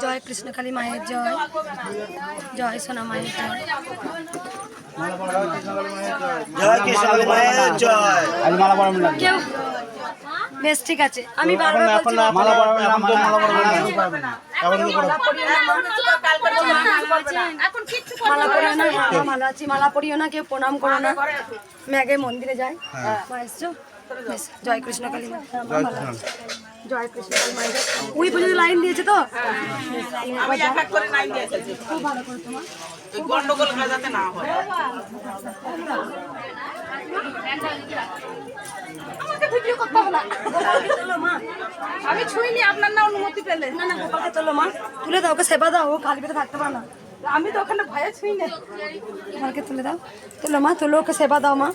জয় কৃষ্ণকালী মায়ের জয়। জয় সোনা মায়ের জয়। কেউ বেশ ঠিক আছে। আমি বারবার বলছি মালা না মালা পরিও না হ্যাঁ, আছি মালা পরিও না কেউ প্রণাম করো না। আমি আগে মন্দিরে যায় মা এসছো? বেশ, জয় কৃষ্ণ কালী হ্যাঁ। জয় কৃষ্ণ। লাইন দিয়েছে তো? আমি এক এক করে নাইন দিয়ে খুব ভালো করে তোমার। গন্ডগোল যাতে না হয়। আমাকে ভিডিও করতে হবে না। গোপালকে তোলো মা আমি ছুঁইনি আপনার না অনুমতি পেলে। না না গোপালকে তোলো মা। তুলে দাও ওকে সেবা দাও ও খালি পেটে থাকতে পারে না। আমি তো ওখানে ভয়ে ছুঁই না গোপালকে তুলে দাও। তোলো মা তোলো ওকে সেবা দাও মা।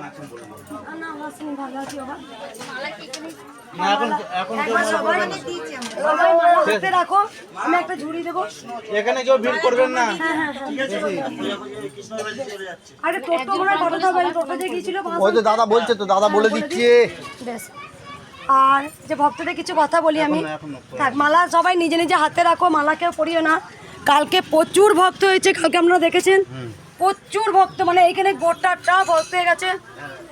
না, আমার সঙ্গে ভালো আছি বাবা। এখন এখন সবাই সবাই মালা হাতে রাখো আমি একটা ঝুড়ি দেবো। এখানে কেউ ভিড় করবেন না। আরে টোটো হয় টোটো টোটো যে গিয়েছিল ওই তো দাদা বলছে তো দাদা বলে দিচ্ছে। বেশ আর যে ভক্তদের কিছু কথা বলি আমি থাক মালা সবাই নিজে নিজে হাতে রাখো মালা কেউ পরিও না। কালকে প্রচুর ভক্ত হয়েছে কালকে আপনারা দেখেছেন? প্রচুর ভক্ত মানে এইখানে গোটাটা ভক্ত হয়ে গেছে।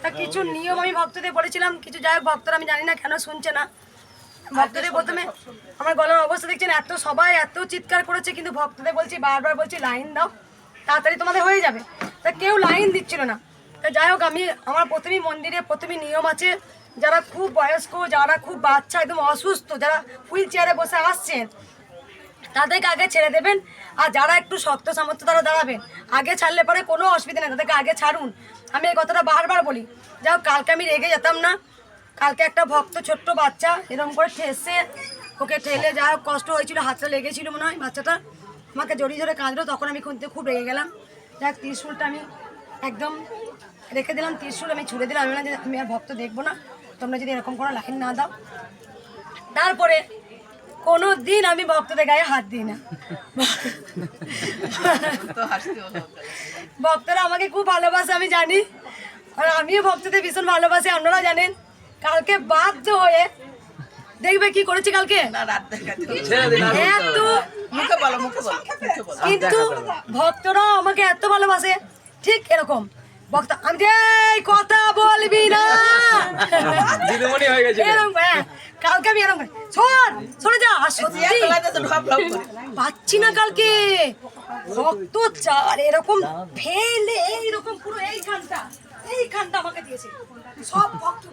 তা কিছু নিয়ম আমি ভক্তদের বলেছিলাম কিছু যাই হোক ভক্তরা আমি জানি না কেন শুনছে না। ভক্তদের প্রথমে আমার গলার অবস্থা দেখছেন এত সবাই এত চিৎকার করেছে কিন্তু ভক্তদের বলছি বারবার বলছি লাইন দাও তাড়াতাড়ি তোমাদের হয়ে যাবে। তা কেউ লাইন দিচ্ছিল না। তা যাই হোক আমি আমার প্রথমেই মন্দিরে প্রথমেই নিয়ম আছে যারা খুব বয়স্ক যারা খুব বাচ্চা একদম অসুস্থ যারা হুইল চেয়ারে বসে আসছেন তাদেরকে আগে ছেড়ে দেবেন। আর যারা একটু শক্ত সামর্থ্য তারা দাঁড়াবেন। আগে ছাড়লে পরে কোনো অসুবিধা নেই, তাদেরকে আগে ছাড়ুন। আমি এই কথাটা বারবার বলি। হোক, কালকে আমি রেগে যেতাম না। কালকে একটা ভক্ত ছোট্ট বাচ্চা এরকম করে ঠেসে ওকে ঠেলে যা কষ্ট হয়েছিল হাতটা লেগেছিল মনে হয় বাচ্চাটা। আমাকে জড়িয়ে ধরে কাঁদলো, তখন আমি খুনতে খুব রেগে গেলাম। যাক ত্রিশুলটা আমি একদম রেখে দিলাম। ত্রিশুল আমি ছুড়ে দিলাম। আমি বললাম যে, আমি আর ভক্ত দেখব না। তোমরা যদি এরকম কোনো লাইন না দাও। তারপরে কোনো দিন আমি ভক্তদের গায়ে হাত দিই না। তো হাসতে হলো ভক্তরা আমাকে খুব ভালোবাসে আমি জানি। আর আমিও ভক্তদের ভীষণ ভালোবাসি আপনারা জানেন। কালকে বাধ্য হয়ে দেখবে কি করেছি কালকে? না রাত দেখাতে এত মুখে বলো মুখে বলো মুখে বলো। কিন্তু ভক্তরা আমাকে এত ভালোবাসে ঠিক এরকম। ভক্ত আমি এই কথা বলবি না। এরকম হ্যাঁ কালকে আমি এরকম শোন শোনে যা সত্যি পাচ্ছি না কালকে। রক্ত চার এরকম ফেলে এইরকম পুরো এইখানটা এইখানটা আমাকে দিয়েছে। সব ভক্ত।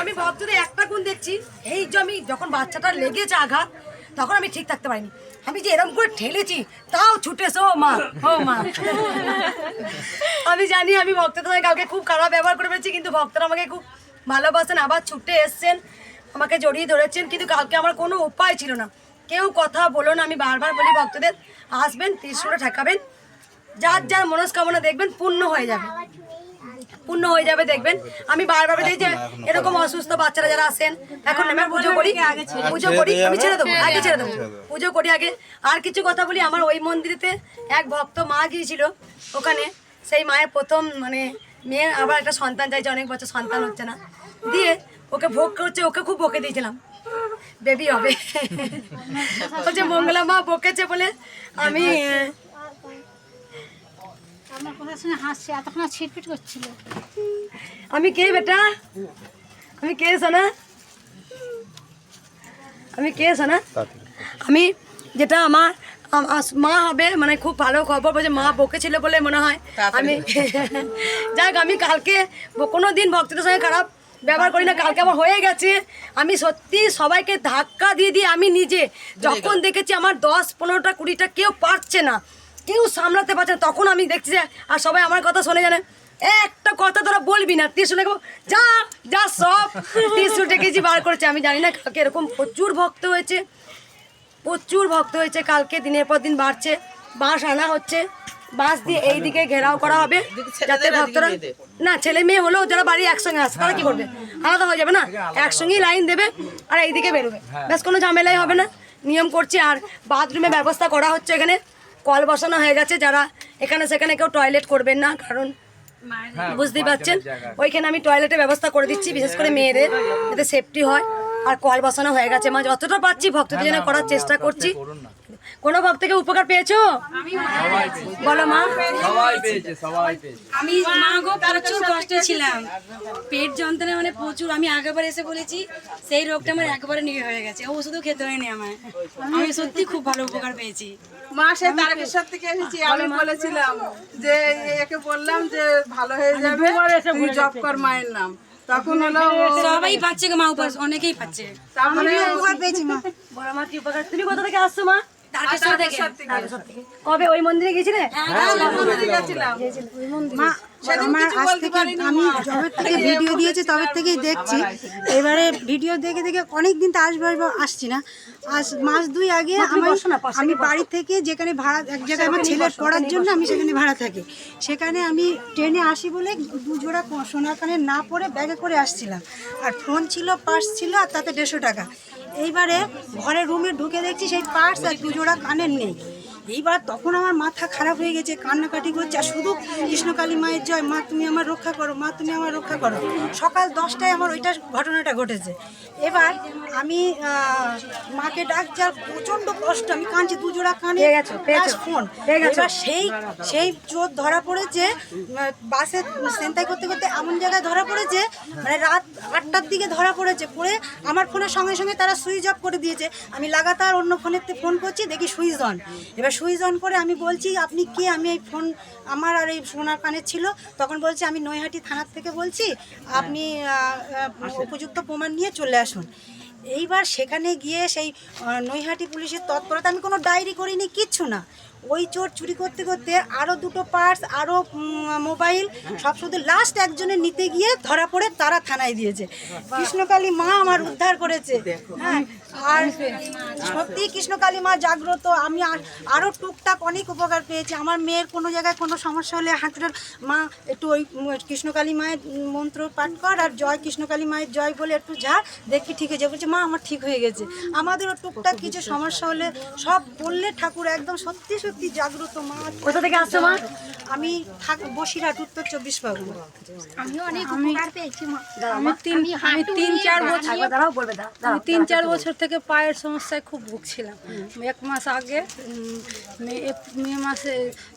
আমি ভক্তদের একটা গুণ দেখছি এই যে আমি যখন বাচ্চাটা লেগেছে আঘাত তখন আমি ঠিক থাকতে পারিনি। আমি যে এরকম করে ঠেলেছি, তাও ছুটেছে, ও মা ও মা। আমি জানি আমি ভক্তদের কালকে খুব খারাপ ব্যবহার করে ফেলেছি, কিন্তু ভক্তরা আমাকে খুব ভালোবাসেন, আবার ছুটে এসছেন, আমাকে জড়িয়ে ধরেছেন, কিন্তু কালকে আমার কোনো উপায় ছিল না। কেউ কথা বলো না, আমি বারবার বলি, ভক্তদের আসবেন ত্রিশুলে ঠেকাবেন, যার যার মনস্কামনা দেখবেন, পূর্ণ হয়ে যাবে। পূর্ণ হয়ে যাবে দেখবেন। আমি বারবার বলি যে এরকম অসুস্থ বাচ্চারা যারা আসেন এখন আমি পুজো করি পুজো করি আমি ছেড়ে দেবো আগে ছেড়ে দেবো। পুজো করি আগে। আর কিছু কথা বলি আমার ওই মন্দিরেতে এক ভক্ত মা গিয়েছিল ওখানে। সেই মায়ের প্রথম মানে মেয়ে আবার একটা সন্তান চাইছে অনেক বছর সন্তান হচ্ছে না। দিয়ে ওকে ভোগ করছে ওকে খুব বকে দিয়েছিলাম। বেবি হবে। বলছে মঙ্গলা মা বকেছে বলে আমি আমার কথার সঙ্গে হাসছে এতক্ষণ ছিটপিট করছিল। আমি কে বেটা? আমি কে সোনা? আমি কে সোনা? আমি যেটা আমার মা হবে মানে খুব ভালো খবর বলছে মা বকেছিল বলে মনে হয়। আমি যাক আমি কালকে কোনো দিন ভক্তদের সঙ্গে খারাপ ব্যবহার করি না কালকে আমার হয়ে গেছে। আমি সত্যি সবাইকে ধাক্কা দিয়ে দিয়ে আমি নিজে যখন দেখেছি আমার দশ পনেরোটা কুড়িটা কেউ পারছে না কেউ সামলাতে পারছে না। তখন আমি দেখছি যে আর সবাই আমার কথা শুনে জানে। একটা কথা তোরা বলবি না ত্রিশু লেখো যা যা সব ত্রিশু গেছি বার করেছে। আমি জানি না কালকে এরকম প্রচুর ভক্ত হয়েছে। প্রচুর ভক্ত হয়েছে। কালকে দিনের পর দিন বাড়ছে। বাঁশ আনা হচ্ছে। বাঁশ দিয়ে এই দিকে ঘেরাও করা হবে। যাতে ভক্তরা না ছেলে মেয়ে হলেও যারা বাড়ি একসঙ্গে আসে তারা কি করবে? আলাদা হয়ে যাবে না? একসঙ্গেই লাইন দেবে আর এইদিকে বেরোবে। ব্যাস কোনো ঝামেলাই হবে না। নিয়ম করছি আর বাথরুমে ব্যবস্থা করা হচ্ছে এখানে। কল বসানো হয়ে গেছে যারা এখানে সেখানে কেউ টয়লেট করবেন না কারণ বুঝতেই পারছেন? ওইখানে আমি টয়লেটের ব্যবস্থা করে দিচ্ছি বিশেষ করে মেয়েদের যাতে সেফটি হয়। আর কল বসানো হয়ে গেছে মা যতটা পাচ্ছি ভক্তদের জন্য করার চেষ্টা করছি। কোনো ভক্তকে উপকার পেয়েছ? বলো মা। সবাই পেয়েছে সবাই পেয়েছে। আমি মা গো প্রচুর কষ্টে ছিলাম। পেট যন্ত্রণা মানে প্রচুর। আমি আগেবার এসে বলেছি সেই রোগটা আমার একবারে নিয়ে হয়ে গেছে। ওষুধও খেতে হয়নি আমার আমি সত্যি খুব ভালো উপকার পেয়েছি। মা সে তারকেশ্বর থেকে এসেছি। আমি বলেছিলাম যে একে বললাম যে ভালো হয়ে যাবে তুই জব কর মায়ের নাম। তখন হলো সবাই পাচ্ছে মা উপর অনেকেই পাচ্ছে। তারপরে বলো মা কি উপকার? তুমি কোথা থেকে আসছো মা? কবে? ওই মন্দিরে গেছিলে আমার আজ থেকে আমি যবে থেকে ভিডিও দিয়েছি তবে থেকেই দেখছি। এবারে ভিডিও দেখে দেখে অনেক দিন তো আসব আসব আসছি না। আজ মাস দুই আগে আমি বসো না, পাশে আমি বাড়ি থেকে যেখানে ভাড়া এক জায়গায় আমার ছেলের পড়ার জন্য আমি সেখানে ভাড়া থাকি। সেখানে আমি ট্রেনে আসি বলে দু জোড়া কো- সোনার কানে না পরে ব্যাগে করে আসছিলাম। আর ফোন ছিল পার্স ছিল আর তাতে দেড়শো টাকা। এইবারে ঘরে রুমে ঢুকে দেখছি সেই পার্স আর দুজোড়া কানের নেই। এইবার তখন আমার মাথা খারাপ হয়ে গেছে কান্নাকাটি করছে আর শুধু কৃষ্ণকালী মায়ের জয় মা তুমি আমার রক্ষা করো মা তুমি আমার রক্ষা করো। সকাল দশটায় আমার ওইটা ঘটনাটা ঘটেছে। এবার আমি মাকে ডাক যার প্রচণ্ড কষ্ট আমি কাঁদছি দুজোড়া কানে। ফোন এবার সেই সেই চোর ধরা পড়েছে বাসে সেন্তাই করতে করতে এমন জায়গায় ধরা পড়েছে মানে রাত আটটার দিকে ধরা পড়েছে পড়ে আমার ফোনের সঙ্গে সঙ্গে তারা সুইচ অফ করে দিয়েছে। আমি লাগাতার অন্য ফোনের ফোন করছি দেখি সুইচ অন। এবার সুইচ অন করে আমি বলছি আপনি কে? আমি এই ফোন আমার আর এই সোনার কানের ছিল। তখন বলছি আমি নৈহাটি থানার থেকে বলছি আপনি উপযুক্ত প্রমাণ নিয়ে চলে আসুন। এইবার সেখানে গিয়ে সেই নৈহাটি পুলিশের তৎপরতা আমি কোনো ডায়েরি করিনি কিচ্ছু না। ওই চোর চুরি করতে করতে আরও দুটো পার্স আরও মোবাইল সব শুধু লাস্ট একজনের নিতে গিয়ে ধরা পড়ে তারা থানায় দিয়েছে। কৃষ্ণকালী মা আমার উদ্ধার করেছে। হ্যাঁ। আর সত্যি কৃষ্ণকালী মা জাগ্রত। আমি আর- আরও টুকটাক অনেক উপকার পেয়েছি। আমার মেয়ের কোনো জায়গায় কোনো সমস্যা হলে হাঁটুটার মা একটু ওই কৃষ্ণকালী মায়ের মন্ত্র পাঠ কর আর জয় কৃষ্ণকালী মায়ের জয় বলে একটু যা দেখি ঠিক হয়ে যাবে। বলছে মা আমার ঠিক হয়ে গেছে। আমাদেরও টুকটাক কিছু সমস্যা হলে সব বললে ঠাকুর একদম সত্যি সত্যি জাগ্রত মা। কোথা থেকে আসছো মা? আমি থাক বসিরহাট উত্তর চব্বিশ পরগনা। আমি অনেক উপকার পেয়েছি মা। আমি তিন চার বছর তিন চার বছর থেকে পায়ের সমস্যায় খুব ভুগছিলাম। এক মাস আগে মে মাসে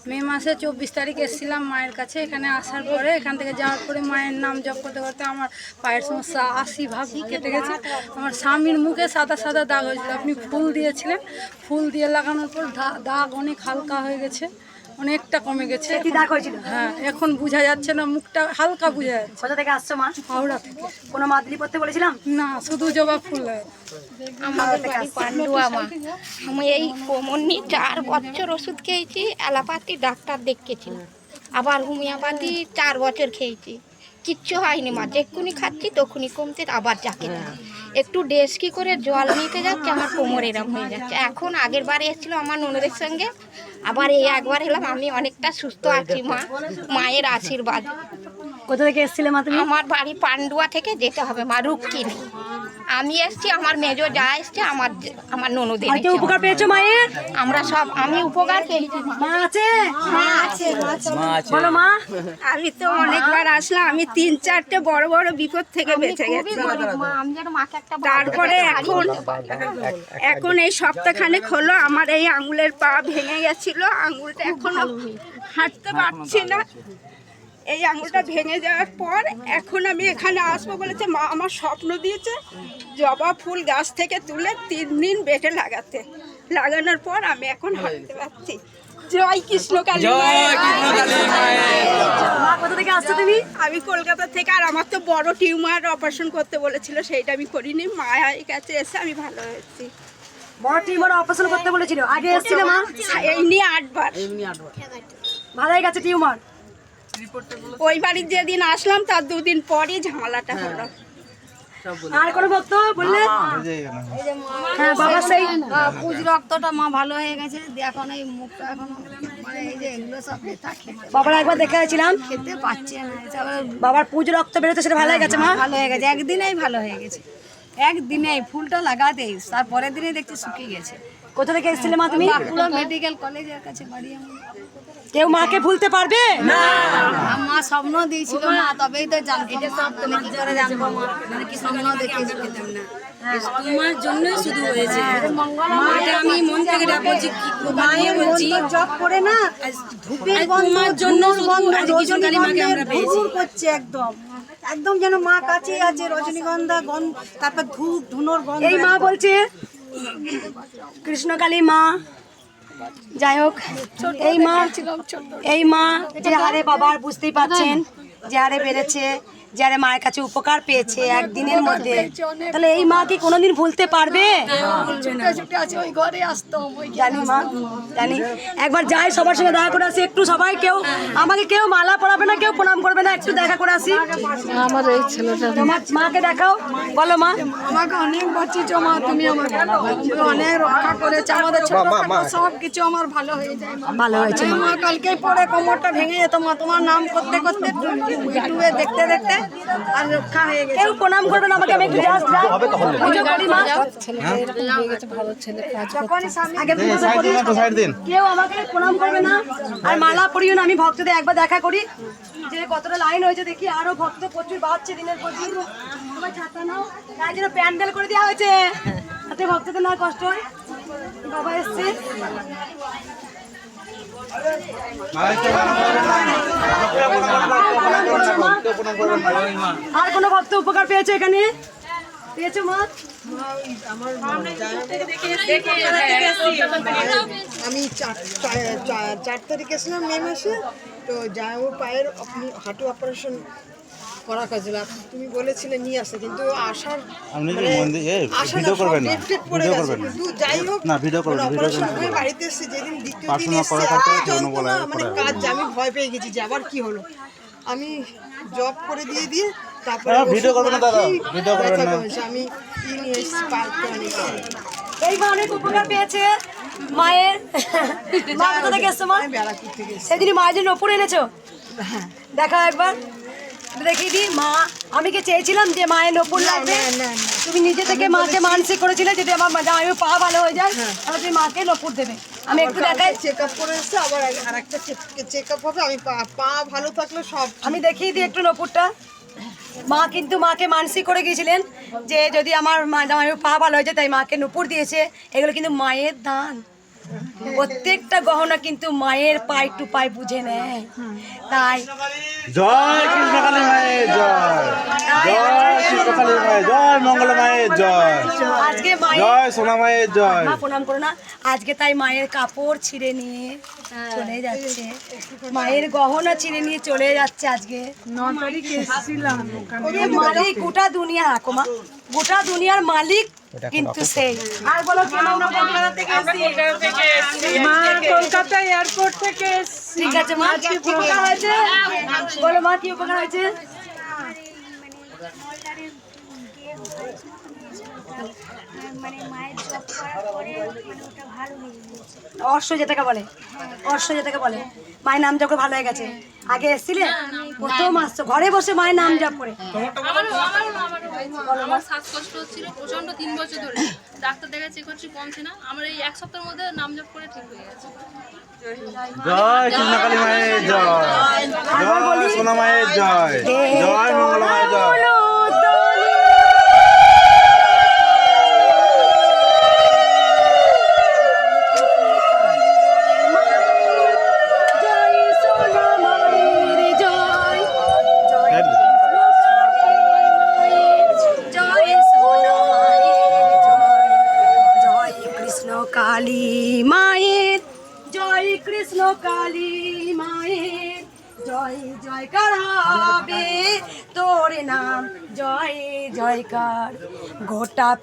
মে মাসে চব্বিশ তারিখ এসেছিলাম মায়ের কাছে। এখানে আসার পরে এখান থেকে যাওয়ার পরে মায়ের নাম জপ করতে করতে আমার পায়ের সমস্যা আশি ভাগ কেটে গেছে। আমার স্বামীর মুখে সাদা সাদা দাগ হয়েছিল। আপনি ফুল দিয়েছিলেন। ফুল দিয়ে লাগানোর পর দাগ অনেক হালকা হয়ে গেছে। অনেকটা কমে গেছে। কি দাগ হয়েছিল? হ্যাঁ এখন বোঝা যাচ্ছে না মুখটা হালকা বোঝা যাচ্ছে। কোথা থেকে আসছো মা? হাওড়া থেকে। কোনো মাদলি পড়তে বলেছিলাম? না শুধু জবা ফুল হয়। আমাদের বাড়ি পান্ডুয়া মা। আমি এই কোমর নিয়ে চার বছর ওষুধ খেয়েছি অ্যালোপ্যাথি ডাক্তার দেখেছি আবার হোমিওপ্যাথি চার বছর খেয়েছি। কিচ্ছু হয়নি মা যেক্ষুনি খাচ্ছি তখনই কমতে আবার যাকে তাই। একটু ডেস্কি করে জল নিতে যাচ্ছে আমার কোমর এরম হয়ে যাচ্ছে। এখন আগের বারে এসেছিল আমার ননদের সঙ্গে আবার এই একবার এলাম আমি অনেকটা সুস্থ আছি মা মায়ের আশীর্বাদ। কোথা থেকে এসেছিলে মা তুমি? আমার বাড়ি পান্ডুয়া থেকে যেতে হবে মা রুক্কিনি আমি এসছি আমার মেজো যা এসছে আমার আমার ননদের আর কেউ উপকার পেয়েছ মায়ের? আমরা সব আমি উপকার পেয়েছি। মা আছে? মা আছে বলো মা। আমি তো অনেকবার আসলাম আমি তিন চারটে বড় বড় বিপদ থেকে বেঁচে গেছি। মা আমি যেন মাকে একটা তারপরে এখন এখন এই সপ্তাহখানেক হলো আমার এই আঙুলের পা ভেঙে গেছিল আঙুলটা এখনও হাঁটতে পারছি না। এই আঙুলটা ভেঙে যাওয়ার পর এখন আমি এখানে আসব বলেছে মা আমার স্বপ্ন দিয়েছে জবা ফুল গাছ থেকে তুলে তিন দিন বেটে লাগাতে। লাগানোর পর আমি এখন হাঁটতে পারছি জয় কৃষ্ণ কালী তুমি? আমি কলকাতা থেকে আর আমার তো বড় টিউমার অপারেশন করতে বলেছিল সেইটা আমি করিনি। মায়ের কাছে এসে আমি ভালো হয়েছি বড় টিউমার অপারেশন করতে বলেছিল। আগে এসেছিলে মা? এই নিয়ে আটবার। ভালো হয়ে গেছে টিউমার। ওই বাড়ির যেদিন আসলাম তার দুদিন পরই ঝামেলাটা হলো। আর কোনো ভক্ত বললে? হ্যাঁ বাবা সেই পুজ রক্তটা মা ভালো হয়ে গেছে। এখন এই মুখটা এখন মানে এই যে এগুলো সব বাবার একবার দেখে গেছিলাম। খেতে পাচ্ছে না বাবার পুজো রক্ত বেরোতে সেটা ভালো হয়ে গেছে মা? ভালো হয়ে গেছে একদিনেই ভালো হয়ে গেছে। একদিনেই ফুলটা লাগাতেই তারপরের দিনে দেখছি শুকিয়ে গেছে। কোথা থেকে এসেছিলে মা তুমি? বাঁকুড়া মেডিকেল কলেজের কাছে বাড়ি আমার কেউ মাকে ভুলতে পারবে? না। মা স্বপ্ন দিয়েছিল মা তবেই তো জানতো তুমি কি করে জানব মা? স্বপ্ন দেখেছিল তোমার জন্য শুধু হয়েছে। মাকে আমি মন থেকে ডাক বলছি কি বলছি জব করে না ধূপের গন্ধ তোমার জন্য ধুনোর গন্ধ আজ মাকে আমরা পেয়েছি। করছে একদম। একদম যেন মা কাছেই আছে রজনীগন্ধা গন্ধ তারপর ধূপ ধুনোর গন্ধ এই মা বলছে কৃষ্ণকালী মা যাই হোক এই মা এই মা যে হারে বাবার বুঝতেই পারছেন যে হারে বেড়েছে যে হারে মায়ের কাছে উপকার পেয়েছে একদিনের মধ্যে তাহলে এই মা কি কোনোদিন ভুলতে পারবে? জানি মা জানি। একবার যাই সবার সঙ্গে দেখা করে আসি একটু সবাই কেউ আমাকে কেউ মালা পড়াবে না কেউ প্রণাম করবে না একটু দেখা করে আসি। আমার এই ছেলেটা তোমার মাকে দেখাও বলো মা। আমাকে অনেক বাঁচিয়েছ মা তুমি আমার অনেক রক্ষা করেছ আমাদের ছোট সব কিছু আমার ভালো হয়ে যায় মা। ভালো হয়েছে মা। কালকে পরে কোমরটা ভেঙে যেত মা তোমার নাম করতে করতে ইউটিউবে দেখতে দেখতে কেউ প্রণাম করবে না আমাকে আমি একটু জাস্ট কেউ আমাকে প্রণাম করবে না। আর মালা পরিও না আমি ভক্তদের একবার দেখা করি। যে কতটা লাইন হয়েছে দেখি আরও ভক্ত প্রচুর বাড়ছে দিনের পর দিন। সবাই ছাতা নাও। তাই জন্য প্যান্ডেল করে দেওয়া হয়েছে। তাতে ভক্তদের না কষ্ট হয়। বাবা এসছে। আর কোনো ভক্ত উপকার পেয়েছে এখানে? পেয়েছ মা? আমি চার তারিখ এসেছিলাম মে মাসে, তো জামাইবাবুর পায়ের হাঁটু অপারেশন করা কাজল তুমি বলেছিলে নিয়ে আসতে কিন্তু আসার আপনি কি মানে মন্দির ভিডিও করবেন না। ভিডিও করবেন না। কিন্তু যাই হোক না, ভিডিও করবেন না, ভিডিও করবেন না। বাড়িতে এসে যেদিন দ্বিতীয় দিন এসে মানে কাজ আমি ভয় পেয়ে গেছি যে আবার কি হলো। আমি জব করে দিয়ে দিয়ে তারপরে হ্যাঁ, ভিডিও ওষুধ করবেন না দাদা, ভিডিও করবেন না। আমি ই নিয়ে এসেছি পার্ক করে নিয়ে এই মা অনেক উপকার পেয়েছে। মায়ের মা কোথা থেকে এসছো মা। সেদিন মায়ের জন্য ওপরে এনেছো। দেখা একবার। দেখিয়ে দিই মা। আমি কি চেয়েছিলাম যে মায়ের নপুর লাগবে? তুমি নিজে থেকে মাকে মানসিক করেছিলে যদি আমার জামাই পা ভালো হয়ে যায় তাহলে তুমি মাকে নপুর দেবে। আমি একটু দেখাই। চেক আপ করে এসছে আবার আর একটা চেক আপ হবে আমি পা- ভালো থাকলে সব আমি দেখিয়ে দিই একটু নপুরটা। মা কিন্তু মাকে মানসিক করে গিয়েছিলেন যে যদি আমার মা জামাই পা ভালো হয়ে যায় তাই মাকে নুপুর দিয়েছে। এগুলো কিন্তু মায়ের দান। প্রত্যেকটা গহনা কিন্তু মায়ের পাই টু পাই বুঝে নেয়। তাই জয় কৃষ্ণকালী মায়ের জয় জয় কৃষ্ণকালী মায়ের জয় মঙ্গল মায়ের জয়। আজকে জয় সোনা মায়ের জয়। মা প্রণাম করো না। আজকে তাই মায়ের কাপড় ছিঁড়ে নিয়ে চলে যাচ্ছে। মায়ের গহনা ছিঁড়ে নিয়ে চলে যাচ্ছে আজকে। মালিক গোটা দুনিয়া রাখো মা গোটা দুনিয়ার মালিক কিন্তু সেই। আর বলো কলকাতা মা কলকাতা এয়ারপোর্ট থেকে ঠিক আছে মা কি উপকার হয়েছে? বলো মা কি উপকার হয়েছে? মানে মায়ের জব করার পরে মানে ওটা ভালো হয়ে গিয়েছে। অর্শ যেটাকে বলে অর্শ যেটাকে বলে মায়ের নাম জপ করে ভালো হয়ে গেছে আগে এসেছিলে? প্রথম আসছো ঘরে বসে মায়ের নাম জপ করে। আমার শ্বাসকষ্ট হচ্ছিল প্রচণ্ড তিন বছর ধরে। ডাক্তার দেখা চেক করছি কমছে না। আমার এই এক সপ্তাহের মধ্যে নাম জপ করে ঠিক হয়ে গেছে। জয় কৃষ্ণকালী মায়ের জয়। জয় সোনা মায়ের জয়। জয় মঙ্গল মায়ের জয়।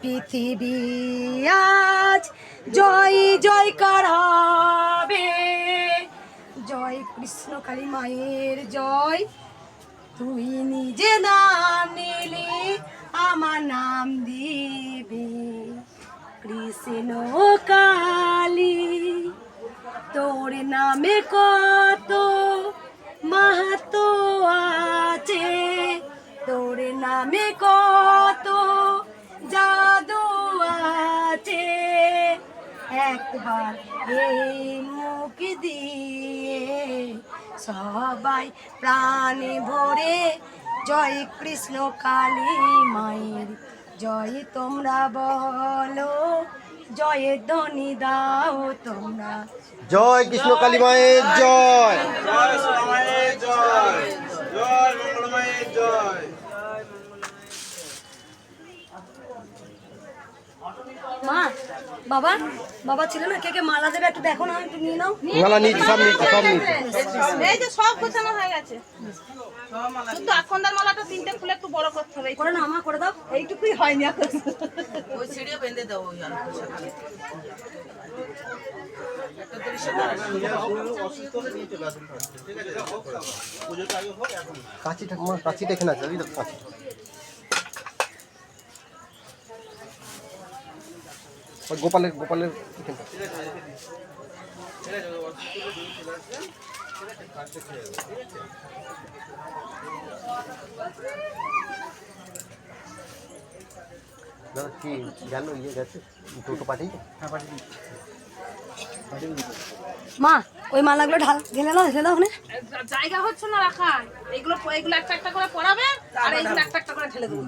পৃথিবী আজ জয় জয়কার জয় কৃষ্ণ কালী মায়ের জয়। তুই নিজে নাম নিলি, আমার নাম দিবি। কৃষ্ণ কালী, তোর নামে কত মাহাতো আছে? তোর নামে কত জাদু আছে। একবার এই মুখ দিয়ে সবাই প্রাণে ভরে জয় কৃষ্ণ কালী মায়ের। জয় তোমরা বলো জয় ধ্বনি দাও তোমরা। জয় কৃষ্ণ কালী মায়ের জয়। জয় জয়। জয় জয়। মা বাবা বাবা ছিল না? কে কে মালা দেবে একটু দেখো না একটু নিয়ে নাও। মালা নিচ্ছি সব নিচ্ছি সব নিচ্ছি। এই যে সব গোছানো হয়ে গেছে। শুধু আখন্দার মালাটা তিনটে ফুলে একটু বড় করতে হবে। করে না মা করে দাও। এইটুকুই হয়নি এখন। ওই সিঁড়িও বেঁধে দেবো ওই কাছি ঠাকুমা এখানে আছে ওই কাছি গোপালের গোপালের দাদা কি গেল ইয়ে গেছে? টোটো পাঠিয়েছে মা ওই মালাগুলো ঢাল ঢেলে নাও ঢেলে দাও ওখানে। জায়গা হচ্ছে না রাখার। এগুলো এগুলো একটা একটা করে পড়াবে আর এইগুলো একটা একটা করে ঢেলে দেবো।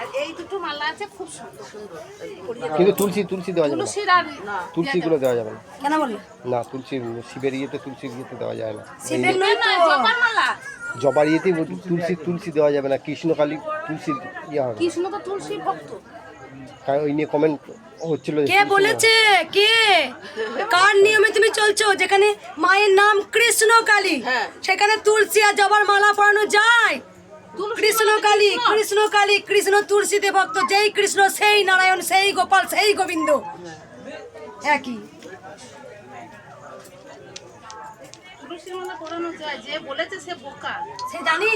আর এই দুটো মালা আছে খুব সুন্দর সুন্দর। কিন্তু তুলসী তুলসী দেওয়া যাবে না। তুলসীর আর তুলসীগুলো দেওয়া যাবে না। কেন বললে? না তুলসী শিবের ইয়েতে তুলসী ইয়েতে দেওয়া যায় না। শিবের নয় তো। জবার মালা। জবার ইয়েতে তুলসী তুলসী দেওয়া যাবে না। কৃষ্ণকালী তুলসীর ইয়ে হবে কৃষ্ণ তো তুলসীর ভক্ত। কারণ ওই নিয়ে কমেন্ট হচ্ছিল কে বলেছে? কে? কার নিয়মে তুমি চলছো? যেখানে মায়ের নাম কৃষ্ণ কালী সেখানে তুলসী আর জবার মালা পরানো যায়। কৃষ্ণ কালী কৃষ্ণ কালী কৃষ্ণ তুলসীতে ভক্ত যেই কৃষ্ণ সেই নারায়ণ সেই গোপাল সেই গোবিন্দ। একই। তুলসীর মালা পরানো যায় যে বলেছে সে বোকা। সে জানি